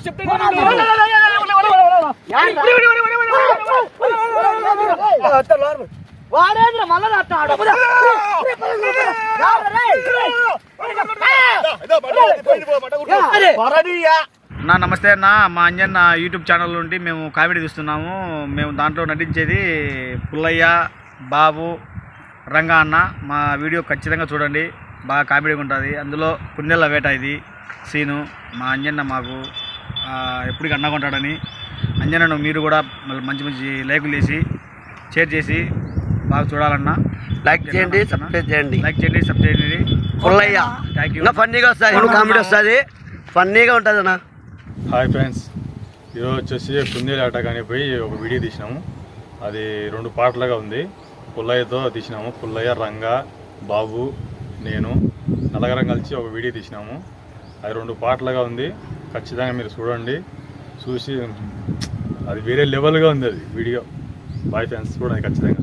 చెప్పండి వాడేంద్ర మళ్ళా నా నమస్తే అన్న మా అంజన్న యూట్యూబ్ ఛానల్ నుండి మేము కామెడీ తీస్తున్నాము మేము దాంట్లో నటించేది పుల్లయ్య బాబు రంగా అన్న మా వీడియో ఖచ్చితంగా చూడండి బాగా కామెడీగా ఉంటుంది. అందులో పుణ్యల వేట ఇది సీను మా అంజన్న మాకు అండగా ఉంటాడని. అంజన్నను మీరు కూడా మళ్ళీ మంచి మంచి లైకులు వేసి షేర్ చేసి బాగా చూడాలన్నా. లైక్ చేయండి సబ్స్క్రైబ్ చేయండి. లైక్ చేయండి సబ్ చేయండి. పుల్లయ్య థ్యాంక్ యూ ఇంకా ఫన్నీగా వస్తుంది కామెడీ వస్తుంది. ఫన్నీగా ఉంటుంది అన్న. హాయ్ ఫ్రెండ్స్ ఈరోజు వచ్చేసి కుందేలు ఆట కానీ పోయి ఒక వీడియో తీసినాము. అది రెండు పాటలుగా ఉంది. పుల్లయ్యతో తీసినాము. పుల్లయ్య రంగా బాబు నేను నలగరం కలిసి ఒక వీడియో తీసినాము. అది రెండు పాటలుగా ఉంది. ఖచ్చితంగా మీరు చూడండి. చూసి అది వేరే లెవెల్గా ఉంది అది వీడియో. బాయ్ ఫ్రెండ్స్ చూడండి ఖచ్చితంగా.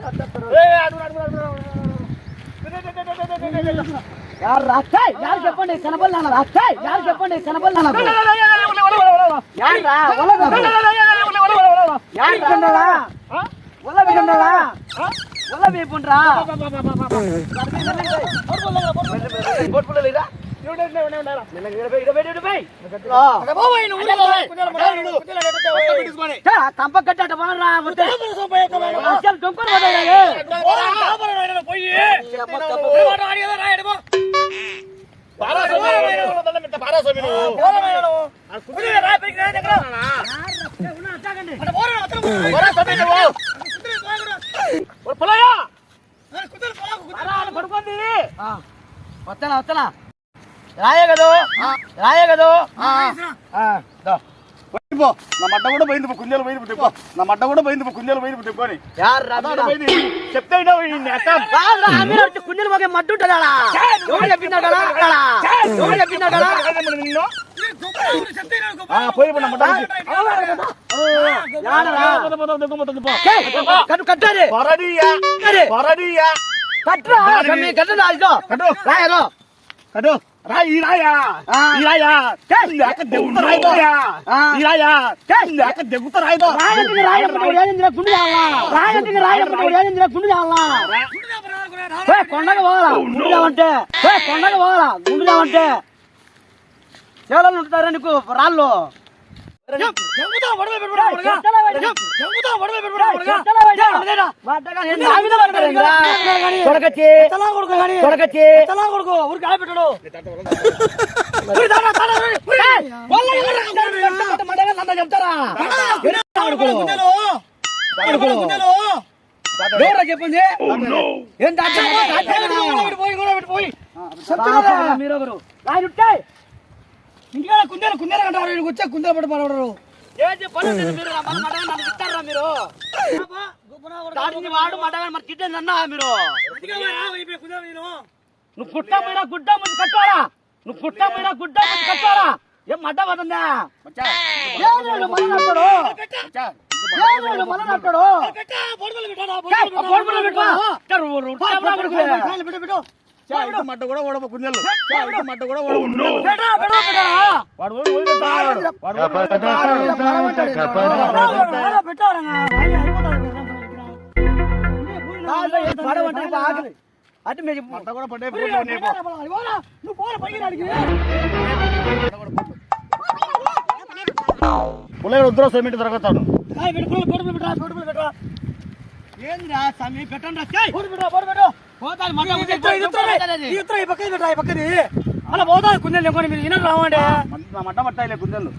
ఉంటే ఎగరాడొచ్చురా చాలా చాలా అవసరం చెప్పినా యారు రాస్తాయ్ యారు చెప్పండి కనపడలే నాకు రాస్తాయ్ యారు చెప్పండి కనపడలే నాకు యారు రా యారు కన్నడా ఒల్ల బిగండలా ఒల్ల బీపుండ్రా కంప కట్టాట బాగా అసలు దొంగలు వస్తానా వస్తానా రాయే కదో రాయే కదో నా మడ్డ కూడా పోయింది కుందేలు పోయింది తెప్ప నా మడ్డ కూడా పోయింది కుందేలు పోయింది తెప్పని చెప్తే కుండలు మాకే మట్టు ఉంటుందా చెప్పినాడా పోయి నా మడ్డ కట్టు కట్టారు కట్టరా ఇదో కట్టు కట్టు రాయా. ఈ రాయా లేక కొండకు పోవాలా గుండు కావంటే ఏ కొండకు పోవాలా గుండు కావంటే చేలలో ఉంటారా నీకు రాళ్ళు కొడకచ్చి కొడకచ్చి ఊరికి ఆడబెట్టాడు చెప్తారా ఎవరా చెప్పింది ఏం మీరు ఒకరు ఇంటికాడ కుందేలు కుందేలు అంటారు వీడికి వచ్చే కుందేలు అన్నా మీరు నువ్వు పుట్ట మీద గుడ్డ ముందు కట్టారా నువ్వు పుట్ట మీద గుడ్డ ముందు కట్టారా ఏం మడ్డ పడుతుందా మన అంటాడు మడ్డ కూడా ఓడమ కుందేలు మడ్డ కూడా ఓడమ కుందేలు వాడు ఓడి ఓడి వాడు అటు మీరు మడ్డ కూడా నీకు. నువ్వు పోల పైకి పుల్లయ్య ఉద్ర సొమ్మిటి దొరకతాడు ఏందిరా స్వామి పెట్టండి రా చెయ్. పోతాది ఈ పక్కది పెట్టరా, ఈ పక్కది అలా పోతాది కుందేలు లేకొని మీరు ఈయన రావండి. మట్ట పట్టాయిలే కుందెలు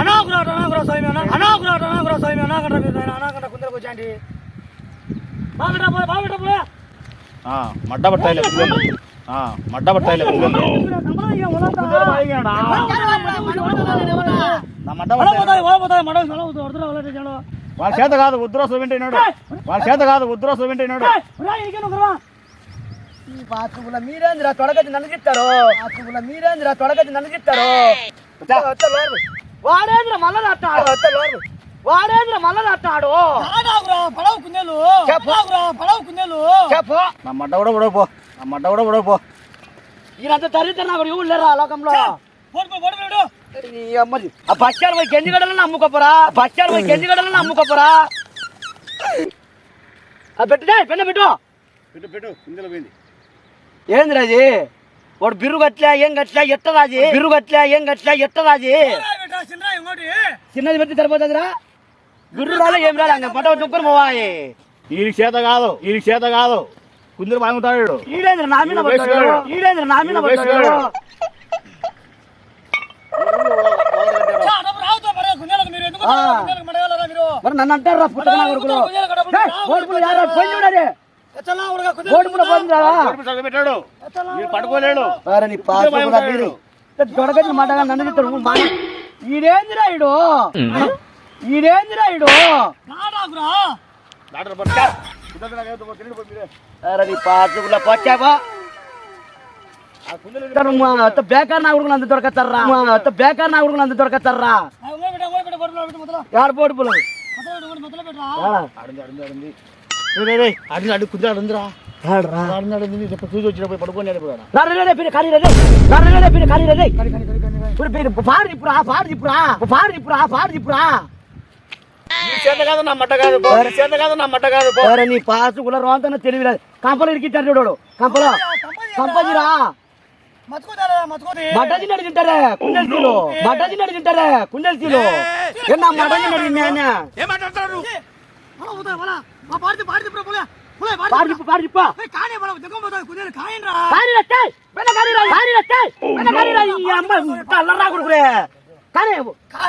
అనాకురాట అనాకురా స్వామి అనా అనాకురాట అనాకురా స్వామి అనాకంట మీరు అనాకంట కుందేలకు వచ్చాండి బాగట పోయి బాగట పోయా మడ్డ పట్టాయిలే కుందెలు మడ్డ పట్టాయిలే కుందెలు కుందెలు బాగినాడా? నా మడ్డ వాళ్ళ చేత కాదు ఉద్రోసం వింటున్నాడు వాళ్ళ చేత కాదు ఉద్రోసం వింటున్నాడు ఈ పాత్రుల మీరేందిరా నన్ను తిట్టారు? పాత్రుల మీరేందిరా నన్ను తిట్టారు? వాడేంద్ర మల్ల నట్టాడు వాడేంద్ర మల్ల నట్టాడు పడవ కుందేలు. చెప్పు. పడవ కుందేలు. చెప్పు నా మడ్డ కూడా ఉడవపో నా మడ్డ కూడా ఉడవపో ఈయనంత దరిద్ర నాకు ఎవరు లేరా ఆ లోకంలో? ఆ పచ్చాలు పోయి గెంజిగడలను అమ్ముకోపరా. ఆ పచ్చాలు పోయి గెంజిగడలను అమ్ముకోపరా. ఆ పెట్టుదే పెన్న పెట్టు. పెట్టు పెట్టు కుందెలు పోయింది. ఏందిరా అది? వాడు బిర్రు గట్లే ఏం గట్లే ఎట్టరాది బిర్రు గట్లే ఏం ఎట్టరాది చిన్న ఇంకోటి చిన్నది పెట్టి సరిపోతుందిరా. బిర్రు రాలే ఏం రాలే అంగ పట చుక్కరు పోవాయి ఈ చేత కాదు ఈ చేత కాదు. కుందెలు బాగుంటాడు ఈడేంద్ర నా మీద. ఈడేంద్ర నా మీద మీరు ఎందుకు ఆ. కుందేలకు మడగలరా మీరు మరి నన్ను అంటారా పుట్టక నా కొడుకులు? ఓడిపులు యారా పోయి కుందేలు ఓడిపులు పడుకోలేడు. అరే నీ పాస్. మీరు. దొడగని మాటగా నన్ను చెప్తాడు ఈడేందిరా ఈడు? ఈడేందిరా. అరే నీ పచ్చాబా బేకార్ నా కొడుకులు అంత దొరకచ్చారా బేకార్ నా కొడుకులు అంత దొరకచ్చారా ఆడింది కుందెలు ఆడిందిరా. ఆడింది ఆడింది ఇప్పుడు చూసి వచ్చిన పోయి పడుకోలేడు ఇప్పుడు పిరి ఇప్పుడు పిరి పాడు ఇప్పుడు పాడు ఇప్పుడు పాడు ఇప్పుడు చేత కాదు నా మట్ట కాదు చేత కాదు నా మట్ట కాదు నీ పాసు కూడా రోంతన తెలివి లేదు కంపలు ఇరికిచ్చారు చూడు కంపలో. కంపజిరా మతుకోదారా మతుకోది మడ్డ తిన్నాడు తింటారే కుండెలు సీలు మడ్డ తిన్నాడు తింటారే కుండెలు సీలు ఏ నా మడ్డ తిన్నాడు తిన్నా మన పోతాయి మన మా పాడితే పాడితే ఇప్పుడు పోలే పోలే పాడు పాడి చెప్పు పాడు చెప్పు ఏయ్, కానీ మన దగ్గర పోతాయి కుందేలు కాయండ్రా కాని రచ్చాయి వెన కాని రా కాని రచ్చాయి వెన కాని రా ఈ అమ్మ అల్లరా కొడుకురే కానీ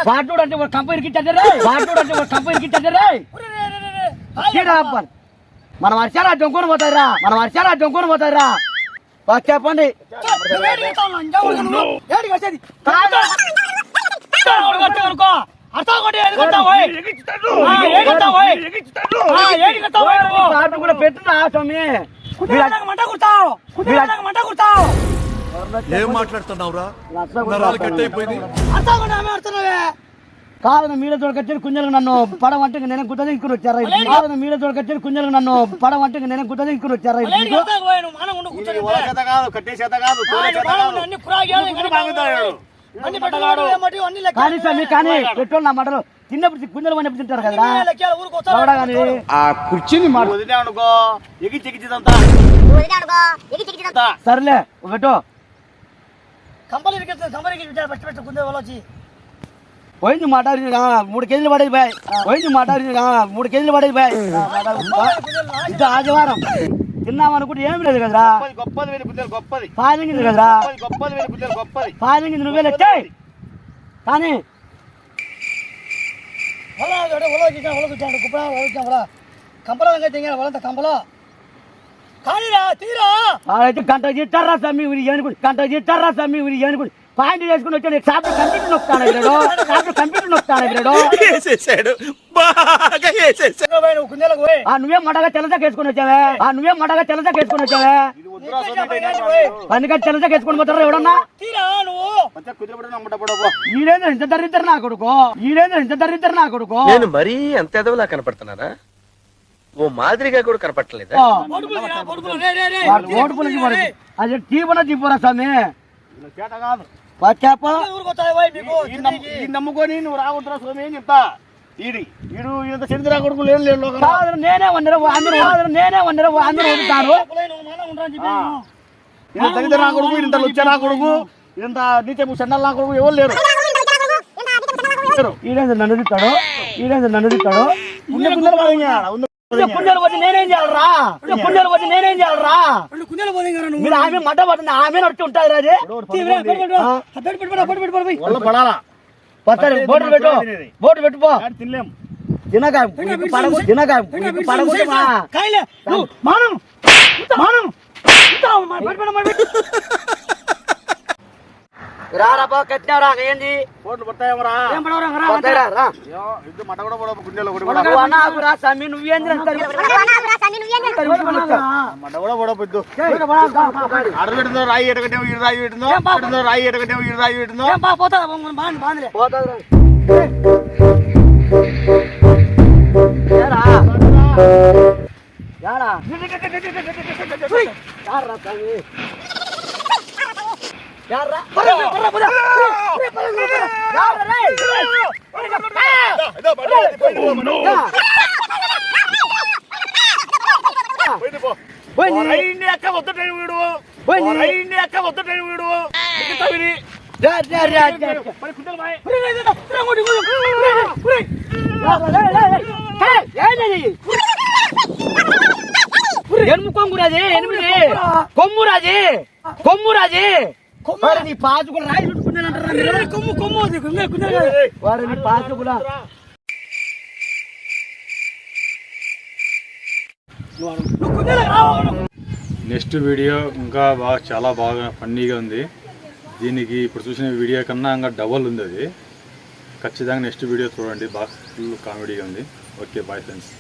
వాటోడు అంటే ఒక కంప ఇరికిచ్చాడు రే వాటోడు అంటే ఒక కంప ఇరికిచ్చాడు రే ఒరే, రే, రే, రే, రే. హాయ్. చీడా అబ్బన్. మన వర్షాలు డొంకొని పోతారా మన వర్షాలు డొంకొని పోతారా బాగా చెప్పండి. అర్థం కూడా ఏం మాట్లాడుతున్నావురా? కూడా నరాలు కట్ అయిపోయింది. అర్థం ఆమె అడుతున్నావే కాదు నా మీడ తోడకొచ్చి కుంజలకు నన్ను పడం అంటే నేనే గుట్ట తీసుకుని వచ్చారా? ఇది? కాదు నా మీడ తోడకొచ్చి కుంజలకు నన్ను పడం అంటే నేనే గుట్ట తీసుకుని వచ్చారా? కాదు కాదు కాదు. కానీ స్వామి కానీ పెట్రోల్ నా మటలు తిన్నప్పుడు కుంజలు పని తింటారు కానీ? ఆ కుర్చీని సర్లే పెట్టు ఫస్ట్ ఫస్ట్ కుందే ஒழிஞ்சு மாட்டாரு மூணு கேஜில பாடல் பாய் ஒழிஞ்சு மாட்டாரு மூணு கேஜில பாடல் பாய் இது ஆஜ வாரம் తిన్నామని కూడా ఏమి లేదు కదరా గొప్పది వెళ్ళి బుద్ధి గొప్పది సాయంగా కదరా గొప్పది వెళ్ళి బుద్ధి గొప్పది సాయంగా నువ్వే లెచ్చాయి కానీ గంట చేస్తారా సమ్మి ఉరి ఏనుకుడు గంట చేస్తారా సమ్మి ఉరి ఏనుకుడు పాయింట్ చేసుకుని వచ్చాడు. సాపు కంప్యూటర్ నొక్కుతాడు ఎగరాడు సాపు కంప్యూటర్ నొక్కుతాడు ఎగరాడు వేసేసాడు. బాగా ఆ నువ్వే మడగా తెల్లదాకా వేసుకుని వచ్చావే? ఆ నువ్వే మడగా తెల్లదాకా వేసుకుని వచ్చావే? తెల్లదాకా వేసుకుని పోతారా ఎవడన్నా? ఇంత దరిద్ర నా కొడుకు. ఈడేంద్ర ఇంత దరిద్ర నా కొడుకు. నేను మరీ అంత ఎదవలా కనపడుతున్నారా ఓ మాదిరిగా కూడా కనపడలేదా ఆ, పొడుపులు తీరా, పొడుపులు. రే, రే, రే. వాడు ఓటు పులికి పడుతుంది అది తీపన తీపోరా స్వామి. ఇలా చేత కాదు. పచ్చాప నమ్ముకొని నువ్వు రావద్దురా స్వామి ఏం చెప్తా. ఈడి. ఈడు ఇంత చరిత్ర కొడుకు లేని. కాదు నేనే వందరు అందరూ నేనే వందరు అందరూ ఆ. ఇంత దరిద్ర నా కొడుకు ఇంత లుచ్చ నా కొడుకు ఇంత నీచము చెండల నా కొడుకు ఎవరు లేరు. ఈడేంద్ర నన్ను తిట్టాడు? ఈడేంద్ర నన్ను తిట్టాడు? ఉన్న కుందలు పుణ్యాలు. పోతే నేనేం చేయాలరా? పుణ్యాలు. పోతే నేనేం చేయాలరా? కుందేలు పోతే మీరు ఆమె మడ్డ పడుతుంది ఆమె నడుచు ఉంటారు అది. తీవ్ర, పెట్టు, పెట్టు. ఆ, పెట్టు, పెట్టు, పెట్టు, పెట్టు, పెట్టు, పెట్టు. ఒళ్ళు పడాలా? పోతారు బోటు పెట్టు. బోటు పెట్టుపో తినలేం. తినకాయ పడగు తినకాయ మానం మానం ఇంత, మరి పెట్టు, పెట్టు, మరి పెట్టు. రారా బా కట్టినావురా ఏంది? కోట్లు పడతాయేమరా ఏం పడవరా, రా, పోతాయిరా, రా ఇది మట కూడా పడవ గుండెలో కూడా పడవ. నువ్వు అన్నాకురా స్వామి నువ్వేంది అంటారు మట కూడా పడవ పొద్దు అడ పెట్టిందో రాయి పెట్టిందో? పెట్టిందో పెట్టిందో? పోతా బాగుంది? యార్రా స్వామి? యార్రా? యార్రా రేయ్? యా. పోయి నీ- రైండి అక్క వద్దటేను వీడు రైండి అక్క వద్దటేను వీడు మాయ. ఎనుము కొంగురాజీ ఎనిమిది కొమ్మురాజీ కొమ్మురాజీ రాయి చుట్టుకున్నానంటారా? కొమ్ము కొమ్ము. నెక్స్ట్ వీడియో ఇంకా బాగా చాలా బాగా ఫన్నీగా ఉంది. దీనికి ఇప్పుడు చూసిన వీడియో కన్నా ఇంకా డబల్ ఉంది అది. ఖచ్చితంగా నెక్స్ట్ వీడియో చూడండి. బాగా ఫుల్ కామెడీగా ఉంది. Okay bye friends.